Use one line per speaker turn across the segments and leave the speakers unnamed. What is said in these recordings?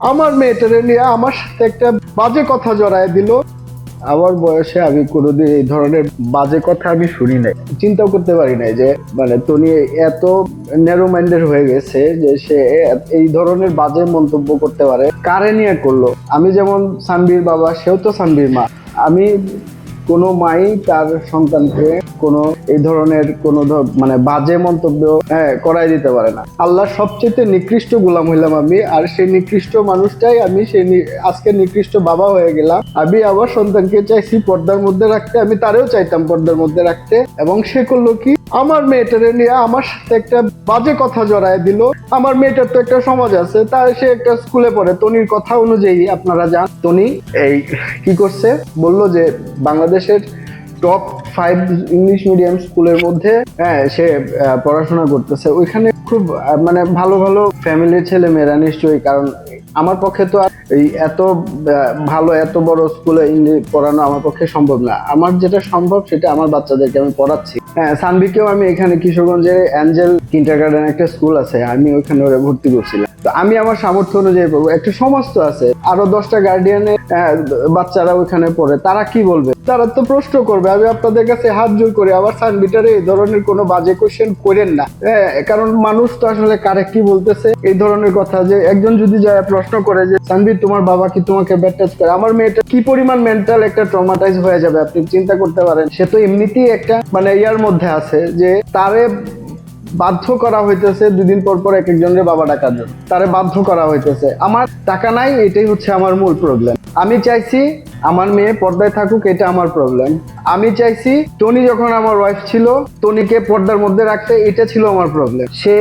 আমার মেয়েটারে নিয়ে আমার সাথে একটা বাজে কথা জড়ায় দিল। আমার বয়সে আমি কোনোদিন এই ধরনের বাজে কথা আমি শুনি নাই। চিন্তাও করতে পারি নাই যে মানে তনি এত ন্যারো মাইন্ডেড হয়ে গেছে যে সে এই ধরনের বাজে মন্তব্য করতে পারে। কারে নিয়ে করল? আমি যেমন সানবীর বাবা, সেও তো সানবীর মা। আমি কোনো মাই তার সন্তানকে কোনো, এই ধরনের কোনো মানে বাজে মন্তব্য হ্যাঁ করাই দিতে পারে না। আল্লাহ সবচেয়ে নিকৃষ্ট গোলাম হইলাম আমি, আর সেই নিকৃষ্ট মানুষটাই আমি সেই আজকে নিকৃষ্ট বাবা হয়ে গেলাম। আমি আমার সন্তানকে চাইছি পর্দার মধ্যে রাখতে, আমি তারেও চাইতাম পর্দার মধ্যে রাখতে, এবং সে করল কি? আমার মেয়েটারে নিয়ে আমার সাথে একটা বাজে কথা জড়ায় দিল। আমার মেয়েটার তো একটা সমাজ আছে তার সে একটা স্কুলে পড়ে। তনির কথা অনুযায়ী আপনারা যান তনি এই কি করছে? বলল যে বাংলাদেশের টপ ফাইভ ইংলিশ মিডিয়াম স্কুলের মধ্যে হ্যাঁ সে পড়াশোনা করতেছে। ওইখানে খুব মানে ভালো ভালো ফ্যামিলির ছেলে মেয়েরা নিশ্চয়ই, কারণ আমার পক্ষে তো এই এত ভালো, এত বড় স্কুলে ইংলিশ পড়ানো আমার পক্ষে সম্ভব না। আমার যেটা সম্ভব সেটা আমার বাচ্চাদেরকে আমি পড়াচ্ছি। হ্যাঁ সানবিকেও আমি এখানে কিশোরগঞ্জে অ্যাঞ্জেল কিন্টার গার্ডেন একটা স্কুল আছে, আমি ওইখানে ওরা ভর্তি করছিলাম। আমি আমার সামর্থ্য অনুযায়ী পড়ব একটা সমাজ তো আছে। আরও দশটা গার্ডিয়ানের বাচ্চারা ওইখানে পড়ে তারা কি বলবে? তারা তো প্রশ্ন করবে আমি আপনাদের কাছে হাত জোর করি আবার সানবিটারে এই ধরনের কোনো বাজে কোশ্চেন করেন না। হ্যাঁ, কারণ মানুষ তো আসলে কারে কি বলতেছে এই ধরনের কথা যে একজন যদি যায় প্রশ্ন করে যে সানবি তোমার বাবা কি তোমাকে ব্যাটাচ করে? আমার মেয়েটা কি পরিমাণ মেন্টাল একটা ট্রমাটাইজ হয়ে যাবে আপনি চিন্তা করতে পারেন। সে তো এমনিতেই একটা মানে ইয়ার মধ্যে আছে যে তারে বাধ্য করা হইতেছে দুদিন পর পর এক একজনের বাবা ডাকার জন্য। তারে বাধ্য করা হইতেছে। আমার টাকা নাই, এটাই হচ্ছে আমার মূল প্রবলেম আমি চাইছি আমার মেয়ে পর্দায় থাকুক, এটা আমার প্রবলেম আমি চাইছি টনি যখন আমার ওয়াইফ ছিল, টনিকে পর্দার মধ্যে রাখতে, এটা ছিল আমার প্রবলেম সে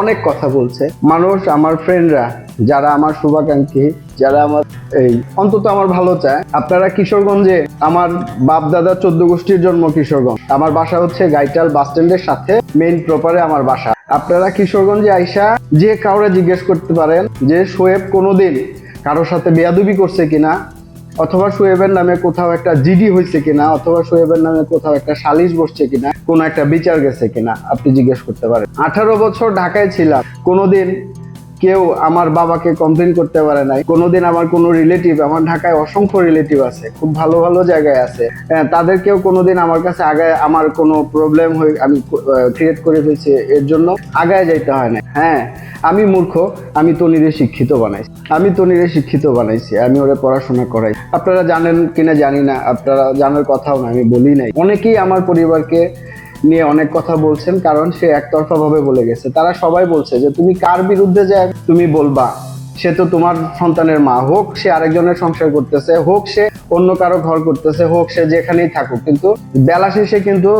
অনেক কথা বলছে। মানুষ, আমার ফ্রেন্ডরা যারা আমার শুভাকাঙ্ক্ষী যারা আমার, এই, অন্তত আমার ভালো চায়। আপনারা কিশোরগঞ্জে, আমার বাপ দাদা চোদ্দ গোষ্ঠীর জন্ম কিশোরগঞ্জ। আমার বাসা হচ্ছে গাইটাল বাস স্ট্যান্ডের সাথে মেইন প্রপারে আমার বাসা। আপনারা কিশোরগঞ্জে আইসা যে কাউরে জিজ্ঞেস করতে পারেন যে শোয়েব কোনোদিন কারোর সাথে বেয়াদবি করছে কিনা, অথবা শোয়েবের নামে কোথাও একটা জিডি হয়েছে কিনা, অথবা শোয়েবের নামে কোথাও একটা সালিশ বসছে কিনা, কোনো একটা বিচার গেছে কিনা, আপনি জিজ্ঞেস করতে পারেন। আঠারো বছর ঢাকায় ছিলাম। কোনোদিন কেউ আমার বাবাকে কমপ্লেন করতে পারে নাই। কোনোদিন আমার কোনো রিলেটিভ আমার ঢাকায় অসংখ্য রিলেটিভ আছে খুব ভালো ভালো জায়গায় আছে। হ্যাঁ, তাদেরকেও কোনোদিন আমার কাছে আগায় আমার কোনো প্রবলেম হয়ে আমি ক্রিয়েট করে ফেলছি এর জন্য আগায় যাইতে হয় না হ্যাঁ আমি মূর্খ আমি তনিরে শিক্ষিত বানাইছি। আমি তনিরে শিক্ষিত বানাইছি আমি ওরা পড়াশোনা করাই। আপনারা জানেন কিনা জানি না আপনারা জানার কথাও না আমি বলি নাই। অনেকেই আমার পরিবারকে নিয়ে অনেক কথা বলছেন, কারণ সে একতরফা ভাবে বলে গেছে। তারা সবাই বলছে যে, তুমি কার বিরুদ্ধে যে তুমি বলবা? সে তো তোমার সন্তানের মা। হোক সে আরেকজনের সংসার করতেছে, হোক সে অন্য কারও ঘর করতেছে, হোক সে যেখানেই থাকুক, কিন্তু বেলা শেষে কিন্তু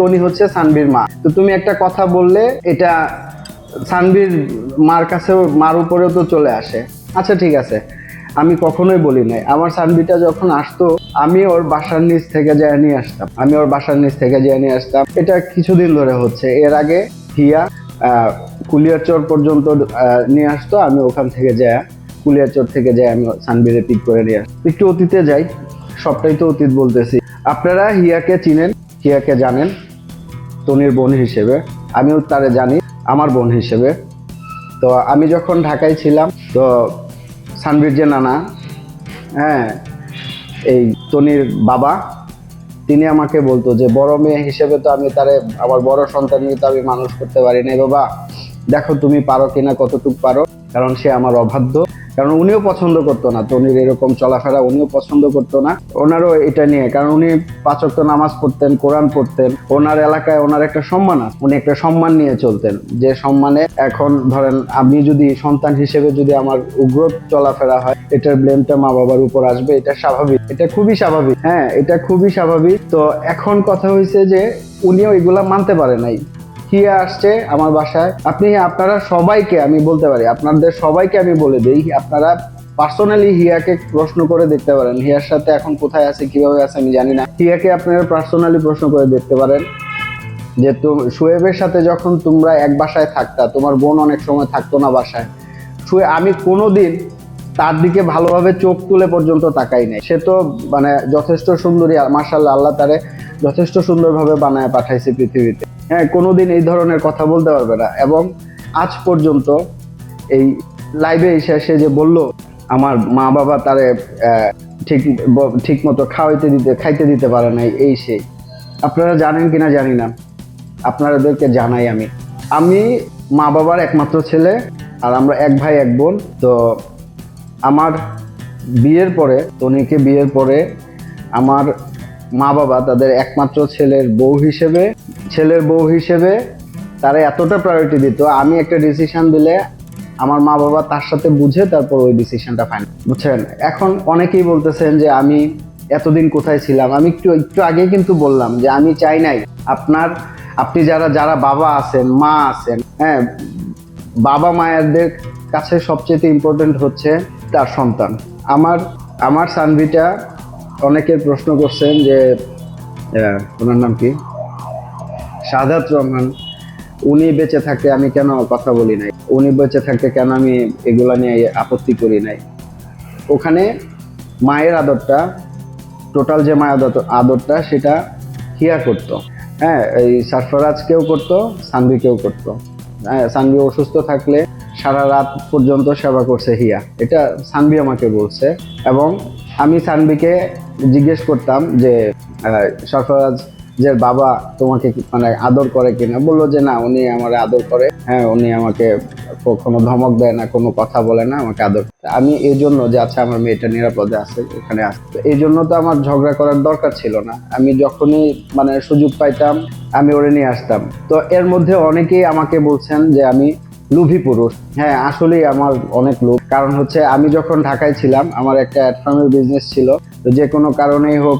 তনি হচ্ছে সানবীর মা। তো তুমি একটা কথা বললে, এটা সানবীর মার কাছেও, মার উপরেও তো চলে আসে। আচ্ছা ঠিক আছে। আমি কখনোই বলি নাই। আমার সানবিটা যখন আসতো আমি ওর বাসার নিচ থেকে যায় নিয়ে আসতাম। আমি ওর বাসার নিচ থেকে যায় নিয়ে আসতাম। এটা কিছুদিন ধরে হচ্ছে। এর আগে হিয়া কুলিয়ারচর পর্যন্ত নিয়ে আসতো। আমি ওখান থেকে যায় কুলিয়ারচর থেকে যাই আমি সানবিরে পিক করে নিয়ে আসতাম। একটু অতীতে যাই। সবটাই তো অতীত বলতেছি। আপনারা হিয়াকে চিনেন? হিয়াকে জানেন? তনির বোন হিসেবে। আমিও তারে জানি। আমার বোন হিসেবে। তো আমি যখন ঢাকায় ছিলাম, তো সানবির যে নানা হ্যাঁ এই তনির বাবা, তিনি আমাকে বলতো যে, বড় মেয়ে হিসেবে তো আমি তারে আমার বড় সন্তান নিয়ে তো আমি মানুষ করতে পারি না বাবা। দেখো তুমি পারো কিনা, কতটুকু পারো? কারণ সে আমার অবাধ্য। কারণ উনিও পছন্দ করতো না, তনির এরকম চলাফেরা উনিও পছন্দ করতো না। ওনারও এটা নিয়ে, কারণ উনি পাঁচক্ত নামাজ পড়তেন, কোরআন পড়তেন। ওনার এলাকায় ওনার একটা সম্মান আছে, উনি একটা সম্মান নিয়ে চলতেন। যে সম্মানে এখন ধরেন, আমি যদি সন্তান হিসেবে যদি আমার উগ্র চলাফেরা হয় এটার ব্লেমটা মা বাবার উপর আসবে, এটা স্বাভাবিক। এটা খুবই স্বাভাবিক। হ্যাঁ এটা খুবই স্বাভাবিক। তো এখন কথা হয়েছে যে উনিও এগুলা মানতে পারে নাই। হিয়া আসছে আমার বাসায়? আপনি, আপনারা সবাইকে আমি বলতে পারি, আপনাদের সবাইকে আমি বলে দিই, আপনারা পার্সোনালি হিয়াকে প্রশ্ন করে দেখতে পারেন, হিয়ার সাথে এখন কোথায় আছে, কীভাবে আছে, আমি জানি না। হিয়াকে আপনারা পার্সোনালি প্রশ্ন করে দেখতে পারেন যে তো, শোয়েবের সাথে যখন তোমরা এক বাসায় থাকতা, তোমার বোন অনেক সময় থাকতো না বাসায়। শুয়ে, আমি কোনোদিন তার দিকে ভালোভাবে চোখ তুলে পর্যন্ত তাকাই নাই। সে তো মানে যথেষ্ট সুন্দরী মার্শাল্লাহ আল্লাহ তারে যথেষ্ট সুন্দরভাবে বানায় পাঠাইছে পৃথিবীতে। হ্যাঁ কোনোদিন এই ধরনের কথা বলতে পারবে না। এবং আজ পর্যন্ত এই লাইভে এসে সে যে বলল, আমার মা বাবা তারে ঠিক ঠিক মতো খাওয়াইতে দিতে, খাইতে দিতে পারে নাই, এই সেই। আপনারা জানেন কিনা জানি না। আপনাদেরকে জানাই আমি। আমি মা বাবার একমাত্র ছেলে, আর আমরা এক ভাই, এক বোন, তো আমার বিয়ের পরে, তনিকে বিয়ের পরে আমার মা বাবা তাদের একমাত্র ছেলের বউ হিসেবে, ছেলের বউ হিসেবে তারা এতটা প্রায়োরিটি দিত, আমি একটা ডিসিশন দিলে আমার মা বাবা তার সাথে বুঝে তারপর ওই ডিসিশনটা ফাইন বুঝছেন? এখন অনেকেই বলতেছেন যে আমি এতদিন কোথায় ছিলাম? আমি একটু একটু আগে কিন্তু বললাম যে আমি চাই নাই। আপনার, আপনি যারা যারা বাবা আছেন, মা আছেন হ্যাঁ বাবা মায়েরদের কাছে সবচেয়ে ইম্পর্টেন্ট হচ্ছে তার সন্তান। আমার আমার সানভিটা অনেকের প্রশ্ন করছেন যে ওনার নাম কি? সাদাত রহমান। উনি বেঁচে থাকতে আমি কেন কথা বলি নাই? উনি বেঁচে থাকতে কেন আমি এগুলা নিয়ে আপত্তি করি নাই? ওখানে মায়ের আদরটা টোটাল যে মায়ের আদর- আদরটা সেটা হিয়া করতো। হ্যাঁ এই সারফরাজকেও করতো, সানভিকেও করতো। হ্যাঁ সানভি অসুস্থ থাকলে সারা রাত পর্যন্ত সেবা করছে হিয়া। এটা সানভি আমাকে বলছে। এবং আমি সানভিকে জিজ্ঞেস করতাম যে সরফরাজ, যে বাবা তোমাকে মানে আদর করে কিনা? বলল যে, না, উনি আমার আদর করে। হ্যাঁ উনি আমাকে কোনো ধমক দেয় না, কোনো কথা বলে না, আমাকে আদর। আমি এই জন্য যে আচ্ছা আমার মেয়েটা নিরাপদে আছে, এখানে আসতে এই জন্য তো আমার ঝগড়া করার দরকার ছিল না। আমি যখনই মানে সুযোগ পাইতাম, আমি ওরে নিয়ে আসতাম। তো এর মধ্যে অনেকেই আমাকে বলছেন যে, আমি লুভি পুরুষ। হ্যাঁ আসলেই আমার অনেক লোভ। কারণ হচ্ছে, আমি যখন ঢাকায় ছিলাম, আমার একটা অ্যাড ফার্মের বিজনেস ছিল। তো যে কোনো কারণেই হোক